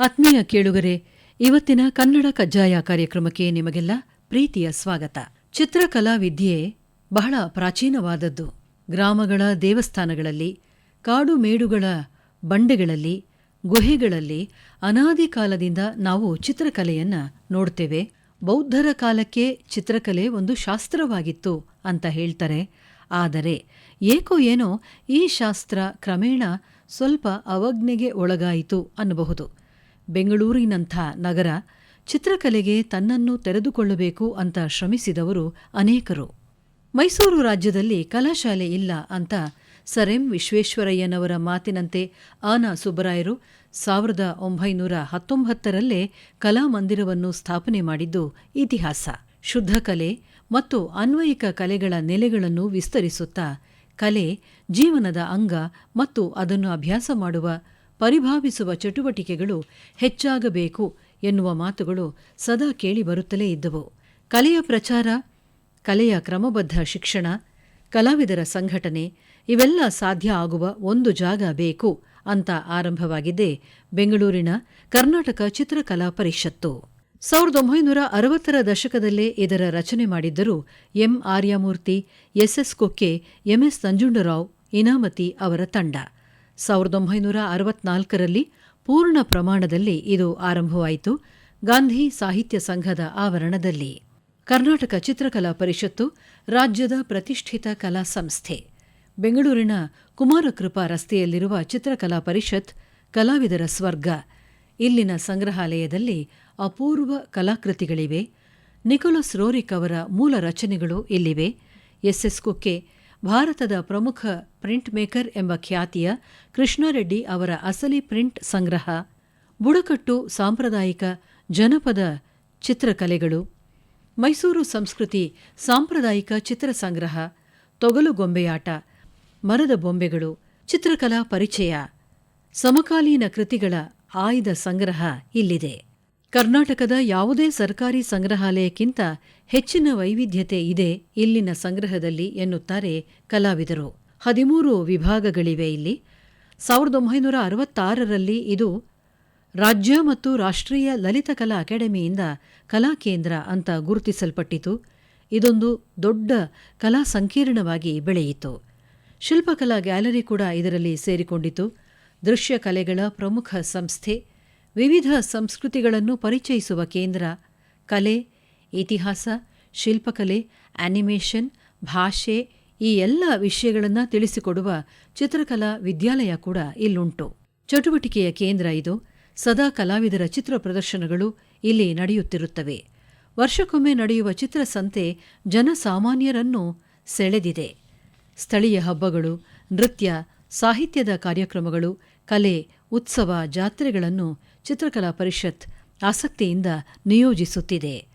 ಆತ್ಮೀಯ ಕೇಳುಗರೆ, ಇವತ್ತಿನ ಕನ್ನಡ ಕಜ್ಜಾಯ ಕಾರ್ಯಕ್ರಮಕ್ಕೆ ನಿಮಗೆಲ್ಲ ಪ್ರೀತಿಯ ಸ್ವಾಗತ. ಚಿತ್ರಕಲಾ ವಿದ್ಯೆ ಬಹಳ ಪ್ರಾಚೀನವಾದದ್ದು. ಗ್ರಾಮಗಳ ದೇವಸ್ಥಾನಗಳಲ್ಲಿ, ಕಾಡು ಮೇಡುಗಳ ಬಂಡೆಗಳಲ್ಲಿ, ಗುಹೆಗಳಲ್ಲಿ ಅನಾದಿ ಕಾಲದಿಂದ ನಾವು ಚಿತ್ರಕಲೆಯನ್ನ ನೋಡ್ತೇವೆ. ಬೌದ್ಧರ ಕಾಲಕ್ಕೆ ಚಿತ್ರಕಲೆ ಒಂದು ಶಾಸ್ತ್ರವಾಗಿತ್ತು ಅಂತ ಹೇಳ್ತಾರೆ. ಆದರೆ ಏಕೋ ಏನೋ ಈ ಶಾಸ್ತ್ರ ಕ್ರಮೇಣ ಸ್ವಲ್ಪ ಅವಜ್ಞೆಗೆ ಒಳಗಾಯಿತು ಅನ್ನಬಹುದು. ಬೆಂಗಳೂರಿನಂಥ ನಗರ ಚಿತ್ರಕಲೆಗೆ ತನ್ನನ್ನು ತೆರೆದುಕೊಳ್ಳಬೇಕು ಅಂತ ಶ್ರಮಿಸಿದವರು ಅನೇಕರು. ಮೈಸೂರು ರಾಜ್ಯದಲ್ಲಿ ಕಲಾಶಾಲೆ ಇಲ್ಲ ಅಂತ ಸರ್ ಎಂ ವಿಶ್ವೇಶ್ವರಯ್ಯನವರ ಮಾತಿನಂತೆ ಆನಾ ಸುಬ್ಬರಾಯರು ಸಾವಿರದ ಒಂಬೈನೂರ ಹತ್ತೊಂಬತ್ತರಲ್ಲೇ ಕಲಾಮಂದಿರವನ್ನು ಸ್ಥಾಪನೆ ಮಾಡಿದ್ದು ಇತಿಹಾಸ. ಶುದ್ಧ ಕಲೆ ಮತ್ತು ಅನ್ವಯಿಕ ಕಲೆಗಳ ನೆಲೆಗಳನ್ನು ವಿಸ್ತರಿಸುತ್ತಾ ಕಲೆ ಜೀವನದ ಅಂಗ ಮತ್ತು ಅದನ್ನು ಅಭ್ಯಾಸ ಮಾಡುವ ಪರಿಭಾವಿಸುವ ಚಟುವಟಿಕೆಗಳು ಹೆಚ್ಚಾಗಬೇಕು ಎನ್ನುವ ಮಾತುಗಳು ಸದಾ ಕೇಳಿಬರುತ್ತಲೇ ಇದ್ದವು. ಕಲೆಯ ಪ್ರಚಾರ, ಕಲೆಯ ಕ್ರಮಬದ್ಧ ಶಿಕ್ಷಣ, ಕಲಾವಿದರ ಸಂಘಟನೆ ಇವೆಲ್ಲ ಸಾಧ್ಯ ಆಗುವ ಒಂದು ಜಾಗ ಬೇಕು ಅಂತ ಆರಂಭವಾಗಿದ್ದೇ ಬೆಂಗಳೂರಿನ ಕರ್ನಾಟಕ ಚಿತ್ರಕಲಾ ಪರಿಷತ್ತು. ಸಾವಿರದ ಒಂಬೈನೂರ ಅರವತ್ತರ ದಶಕದಲ್ಲೇ ಇದರ ರಚನೆ ಮಾಡಿದ್ದರು M Aryamurthy SS Kokke MS Nanjundarao, Inamati ಅವರ ತಂಡ. ಸಾವಿರದ ಒಂಬೈನೂರ ಅರವತ್ನಾಲ್ಕರಲ್ಲಿ ಪೂರ್ಣ ಪ್ರಮಾಣದಲ್ಲಿ ಇದು ಆರಂಭವಾಯಿತು. ಗಾಂಧಿ ಸಾಹಿತ್ಯ ಸಂಘದ ಆವರಣದಲ್ಲಿ ಕರ್ನಾಟಕ ಚಿತ್ರಕಲಾ ಪರಿಷತ್ತು ರಾಜ್ಯದ ಪ್ರತಿಷ್ಠಿತ ಕಲಾ ಸಂಸ್ಥೆ. ಬೆಂಗಳೂರಿನ ಕುಮಾರಕೃಪಾ ರಸ್ತೆಯಲ್ಲಿರುವ ಚಿತ್ರಕಲಾ ಪರಿಷತ್ ಕಲಾವಿದರ ಸ್ವರ್ಗ. ಇಲ್ಲಿನ ಸಂಗ್ರಹಾಲಯದಲ್ಲಿ ಅಪೂರ್ವ ಕಲಾಕೃತಿಗಳಿವೆ. ನಿಕೋಲಸ್ ರೋರಿಕ್ ಅವರ ಮೂಲ ರಚನೆಗಳು ಇಲ್ಲಿವೆ. ಎಸ್ಎಸ್ ಕುಕ್ಕೆ ಭಾರತದ ಪ್ರಮುಖ ಪ್ರಿಂಟ್ ಮೇಕರ್ ಎಂಬ ಖ್ಯಾತಿಯ ಕೃಷ್ಣಾರೆಡ್ಡಿ ಅವರ ಅಸಲಿ ಪ್ರಿಂಟ್ ಸಂಗ್ರಹ, ಬುಡಕಟ್ಟು ಸಾಂಪ್ರದಾಯಿಕ ಜನಪದ ಚಿತ್ರಕಲೆಗಳು, ಮೈಸೂರು ಸಂಸ್ಕೃತಿ ಸಾಂಪ್ರದಾಯಿಕ ಚಿತ್ರ ಸಂಗ್ರಹ, ತೊಗಲು ಗೊಂಬೆಯಾಟ, ಮರದ ಬೊಂಬೆಗಳು, ಚಿತ್ರಕಲಾ ಪರಿಚಯ, ಸಮಕಾಲೀನ ಕೃತಿಗಳ ಆಯ್ದ ಸಂಗ್ರಹ ಇಲ್ಲಿದೆ. ಕರ್ನಾಟಕದ ಯಾವುದೇ ಸರ್ಕಾರಿ ಸಂಗ್ರಹಾಲಯಕ್ಕಿಂತ ಹೆಚ್ಚಿನ ವೈವಿಧ್ಯತೆ ಇದೆ ಇಲ್ಲಿನ ಸಂಗ್ರಹದಲ್ಲಿ ಎನ್ನುತ್ತಾರೆ ಕಲಾವಿದರು. ಹದಿಮೂರು ವಿಭಾಗಗಳಿವೆ ಇಲ್ಲಿ. ಸಾವಿರದ ಒಂಬೈನೂರ ಅರವತ್ತಾರರಲ್ಲಿ ಇದು ರಾಜ್ಯ ಮತ್ತು ರಾಷ್ಟ್ರೀಯ ಲಲಿತಕಲಾ ಅಕಾಡೆಮಿಯಿಂದ ಕಲಾ ಕೇಂದ್ರ ಅಂತ ಗುರುತಿಸಲ್ಪಟ್ಟಿತು. ಇದೊಂದು ದೊಡ್ಡ ಕಲಾ ಸಂಕೀರ್ಣವಾಗಿ ಬೆಳೆಯಿತು. ಶಿಲ್ಪಕಲಾ ಗ್ಯಾಲರಿ ಕೂಡ ಇದರಲ್ಲಿ ಸೇರಿಕೊಂಡಿತು. ದೃಶ್ಯ ಕಲೆಗಳ ಪ್ರಮುಖ ಸಂಸ್ಥೆ ವಿವಿಧ ಸಂಸ್ಕೃತಿಗಳನ್ನು ಪರಿಚಯಿಸುವ ಕೇಂದ್ರ ಕಲೆ, ಇತಿಹಾಸ, ಶಿಲ್ಪಕಲೆ ಆನಿಮೇಷನ್ ಭಾಷೆ ಈ ಎಲ್ಲ ವಿಷಯಗಳನ್ನು ತಿಳಿಸಿಕೊಡುವ ಚಿತ್ರಕಲಾ ವಿದ್ಯಾಲಯ ಕೂಡ ಇಲ್ಲುಂಟು. ಚಟುವಟಿಕೆಯ ಕೇಂದ್ರ ಇದು. ಸದಾ ಕಲಾವಿದರ ಚಿತ್ರ ಪ್ರದರ್ಶನಗಳು ಇಲ್ಲಿ ನಡೆಯುತ್ತಿರುತ್ತವೆ. ವರ್ಷಕ್ಕೊಮ್ಮೆ ನಡೆಯುವ ಚಿತ್ರಸಂತೆ ಜನಸಾಮಾನ್ಯರನ್ನು ಸೆಳೆದಿದೆ. ಸ್ಥಳೀಯ ಹಬ್ಬಗಳು, ನೃತ್ಯ, ಸಾಹಿತ್ಯದ ಕಾರ್ಯಕ್ರಮಗಳು, ಕಲೆ ಉತ್ಸವ ಜಾತ್ರೆಗಳನ್ನು ಚಿತ್ರಕಲಾ ಪರಿಷತ್ ಆಸಕ್ತಿಯಿಂದ ನಿಯೋಜಿಸುತ್ತಿದೆ.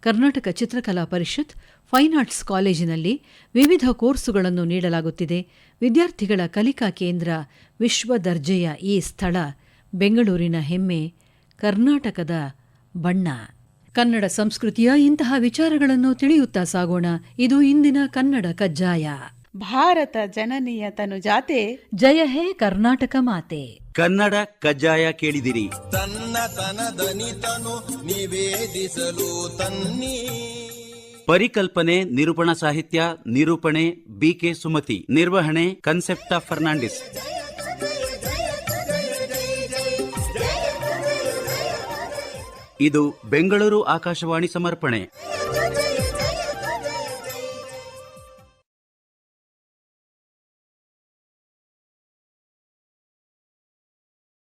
ಕರ್ನಾಟಕ ಚಿತ್ರಕಲಾ ಪರಿಷತ್ ಫೈನ್ ಆರ್ಟ್ಸ್ ಕಾಲೇಜಿನಲ್ಲಿ ವಿವಿಧ ಕೋರ್ಸುಗಳನ್ನು ನೀಡಲಾಗುತ್ತಿದೆ. ವಿದ್ಯಾರ್ಥಿಗಳ ಕಲಿಕಾ ಕೇಂದ್ರ ವಿಶ್ವ ದರ್ಜೆಯ ಈ ಸ್ಥಳ ಬೆಂಗಳೂರಿನ ಹೆಮ್ಮೆ ಕರ್ನಾಟಕದ ಬಣ್ಣ. ಕನ್ನಡ ಸಂಸ್ಕೃತಿಯ ಇಂತಹ ವಿಚಾರಗಳನ್ನು ತಿಳಿಯುತ್ತಾ ಸಾಗೋಣ. ಇದು ಇಂದಿನ ಕನ್ನಡ ಕಜ್ಜಾಯ. ಭಾರತ ಜನನಿಯ ತನು ಜಾತೆ. ಜಯ ಹೇ ಕರ್ನಾಟಕ ಮಾತೆ. ಕನ್ನಡ ಕಜ್ಜಾಯ ಕೇಳಿದಿರಿ. ತನ್ನ ತನದನಿತನು ನಿವೇದಿಸಲು ತನ್ನಿ. ಪರಿಕಲ್ಪನೆ ನಿರೂಪಣಾ ಸಾಹಿತ್ಯ ನಿರೂಪಣೆ ಬಿಕೆ ಸುಮತಿ ನಿರ್ವಹಣೆ ಕನ್ಸೆಪ್ಟ ಫರ್ನಾಂಡಿಸ್. ಇದು ಬೆಂಗಳೂರು ಆಕಾಶವಾಣಿ ಸಮರ್ಪಣೆ.